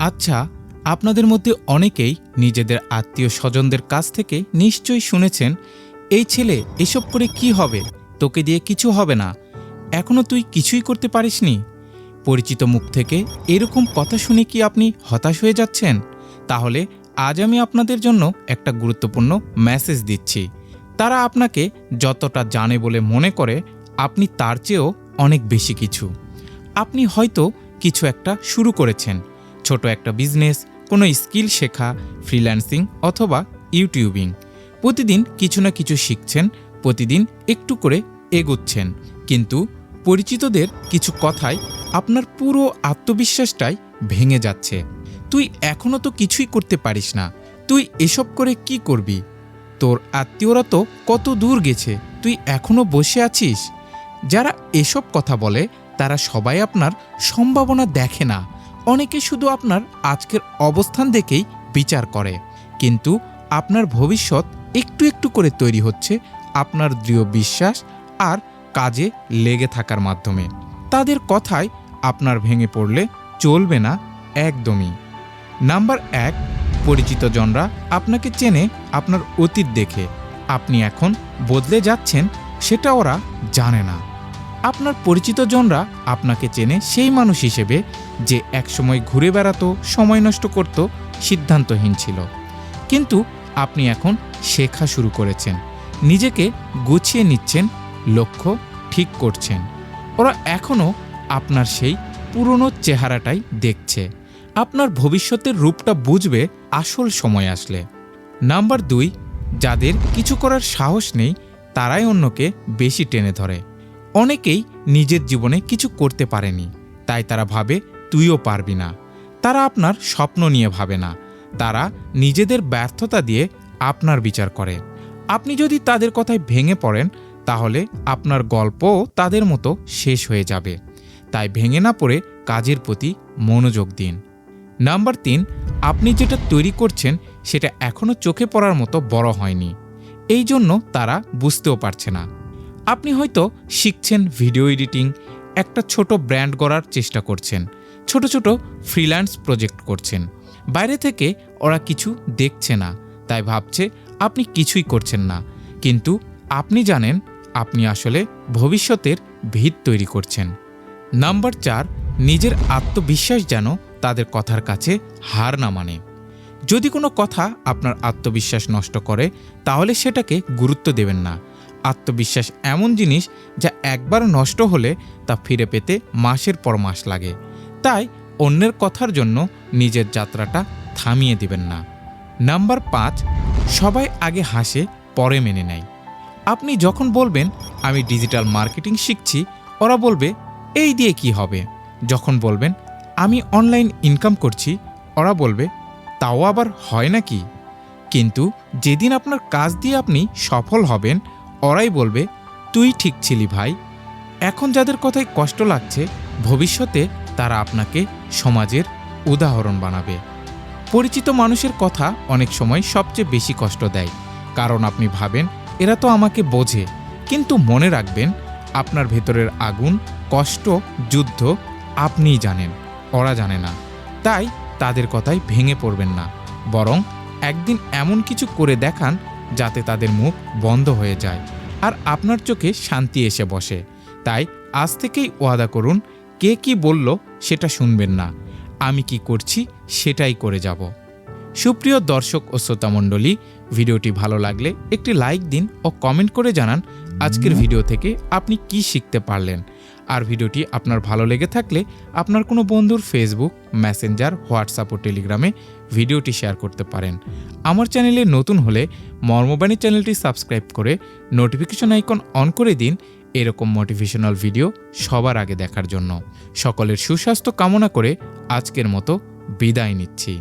আচ্ছা আপনাদের মধ্যে অনেকেই নিজেদের আত্মীয় স্বজনদের কাছ থেকে নিশ্চয়ই শুনেছেন, এই ছেলে এসব করে কি হবে? তোকে দিয়ে কিছু হবে না। এখনও তুই কিছুই করতে পারিসনি। পরিচিত মুখ থেকে এরকম কথা শুনে কি আপনি হতাশ হয়ে যাচ্ছেন? তাহলে আজ আমি আপনাদের জন্য একটা গুরুত্বপূর্ণ মেসেজ দিচ্ছি। তারা আপনাকে যতটা জানে বলে মনে করে, আপনি তার চেয়েও অনেক বেশি কিছু। আপনি হয়তো কিছু একটা শুরু করেছেন। ছোট একটা বিজনেস, কোনো স্কিল শেখা, ফ্রিল্যান্সিং অথবা ইউটিউবিং। প্রতিদিন কিছু না কিছু শিখছেন, প্রতিদিন একটু করে এগোচ্ছেন। কিন্তু পরিচিতদের কিছু কথায় আপনার পুরো আত্মবিশ্বাসটাই ভেঙে যাচ্ছে। তুই এখনও তো কিছুই করতে পারিস না। তুই এসব করে কি করবি? তোর আত্মীয়রা তো কত দূর গেছে। তুই এখনও বসে আছিস? যারা এসব কথা বলে, তারা সবাই আপনার সম্ভাবনা দেখে না। অনেকে শুধু আপনার আজকের অবস্থান দেখেই বিচার করে, কিন্তু আপনার ভবিষ্যৎ একটু একটু করে তৈরি হচ্ছে আপনার দৃঢ় বিশ্বাস আর কাজে লেগে থাকার মাধ্যমে। তাদের কথায় আপনার ভেঙে পড়লে চলবে না একদমই। নাম্বার এক, পরিচিত জনরা আপনাকে চেনে, আপনার অতীত দেখে। আপনি এখন বদলে যাচ্ছেন, সেটা ওরা জানে না। আপনার পরিচিত জনরা আপনাকে চেনে সেই মানুষ হিসেবে যে একসময় ঘুরে বেড়াতো, সময় নষ্ট করত, সিদ্ধান্তহীন ছিল। কিন্তু আপনি এখন শেখা শুরু করেছেন। নিজেকে গুছিয়ে নিচ্ছেন, লক্ষ্য ঠিক করছেন। ওরা এখনও আপনার সেই পুরনো চেহারাটাই দেখছে। আপনার ভবিষ্যতের রূপটা বুঝবে আসল সময় আসলে। নাম্বার দুই, যাদের কিছু করার সাহস নেই, তারাই অন্যকে বেশি টেনে ধরে। অনেকেই নিজের জীবনে কিছু করতে পারেনি। তাই তারা ভাবে, তুইও পারবি না। তারা আপনার স্বপ্ন নিয়ে ভাবে না। তারা নিজেদের ব্যর্থতা দিয়ে আপনার বিচার করে। আপনি যদি তাদের কথায় ভেঙে পড়েন, তাহলে আপনার গল্পও তাদের মতো শেষ হয়ে যাবে। তাই ভেঙে না পড়ে কাজের প্রতি মনোযোগ দিন। নাম্বার তিন, আপনি যেটা তৈরি করছেন, সেটা এখনও চোখে পড়ার মতো বড় হয়নি। এই জন্য তারা বুঝতেও পারছে না। আপনি হয়তো শিখছেন ভিডিও এডিটিং, একটা ছোট ব্র্যান্ড গড়ার চেষ্টা করছেন, ছোট ছোট ফ্রিল্যান্স প্রজেক্ট করছেন। বাইরে থেকে ওরা কিছু দেখছে না, তাই ভাবছে আপনি কিছুই করছেন না। কিন্তু আপনি জানেন, আপনি আসলে ভবিষ্যতের ভিত তৈরি করছেন। নাম্বার চার, নিজের আত্মবিশ্বাস যেন তাদের কথার কাছে হার না মানে। যদি কোনো কথা আপনার আত্মবিশ্বাস নষ্ট করে, তাহলে সেটাকে গুরুত্ব দেবেন না। আত্মবিশ্বাস এমন জিনিস যা একবার নষ্ট হলে তা ফিরে পেতে মাসের পর মাস লাগে। তাই অন্যের কথার জন্য নিজের যাত্রাটা থামিয়ে দিবেন না। নাম্বার পাঁচ, সবাই আগে হাসে, পরে মেনে নেয়। আপনি যখন বলবেন, আমি ডিজিটাল মার্কেটিং শিখছি, ওরা বলবে, এই দিয়ে কি হবে? যখন বলবেন, আমি অনলাইন ইনকাম করছি, ওরা বলবে, তাও আবার হয় নাকি? কিন্তু যেদিন আপনার কাজ দিয়ে আপনি সফল হবেন ওরাই বলবে, তুই ঠিক ছিলি ভাই। এখন যাদের কথায় কষ্ট লাগছে, ভবিষ্যতে তারা আপনাকে সমাজের উদাহরণ বানাবে। পরিচিত মানুষের কথা অনেক সময় সবচেয়ে বেশি কষ্ট দেয়, কারণ আপনি ভাবেন, এরা তো আমাকে বোঝে। কিন্তু মনে রাখবেন, আপনার ভেতরের আগুন, কষ্ট, যুদ্ধ আপনিই জানেন, ওরা জানে না। তাই তাদের কথায় ভেঙে পড়বেন না। বরং একদিন এমন কিছু করে দেখান যাতে তাদের মুখ বন্ধ হয়ে যায় আর আপনার চোখে শান্তি এসে বসে। তাই আজ থেকেই ওয়াদা করুন, কে কি বলল সেটা শুনবেন না। আমি কি করছি সেটাই করে যাব। সুপ্রিয় দর্শক ও শ্রোতামণ্ডলী ভিডিওটি ভালো লাগলে একটি লাইক দিন ও কমেন্ট করে জানান আজকের ভিডিও থেকে আপনি কি শিখতে পারলেন। আর ভিডিওটি আপনার ভালো লেগে থাকলে আপনার কোনো বন্ধুর ফেসবুক মেসেঞ্জার হোয়াটসঅ্যাপ ও টেলিগ্রামে ভিডিওটি শেয়ার করতে পারেন। আমার চ্যানেলে নতুন হলে মর্মবাণী চ্যানেলটি সাবস্ক্রাইব করে নোটিফিকেশন আইকন অন করে দিন এরকম মোটিভেশনাল ভিডিও সবার আগে দেখার জন্য। সকলের সুস্বাস্থ্য কামনা করে আজকের মতো বিদায় নিচ্ছি।